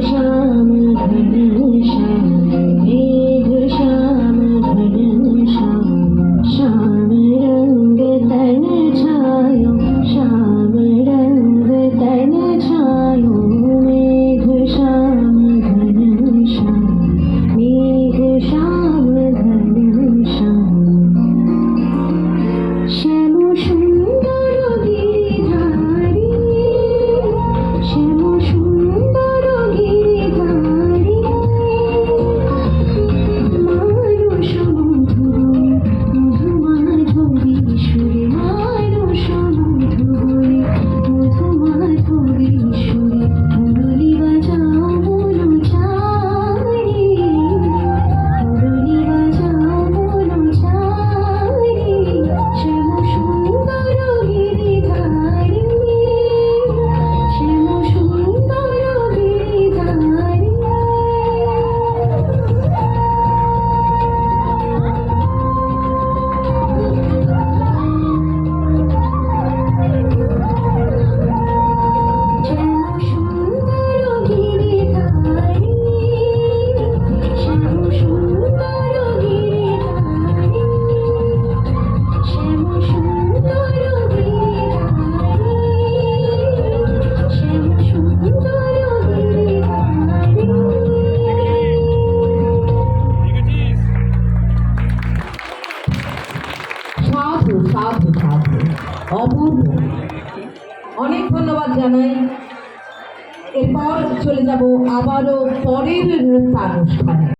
সামনে ধন্যবাদ জানাই। এরপর চলে যাব আবারও পরের নৃত্যানুষ্ঠানে।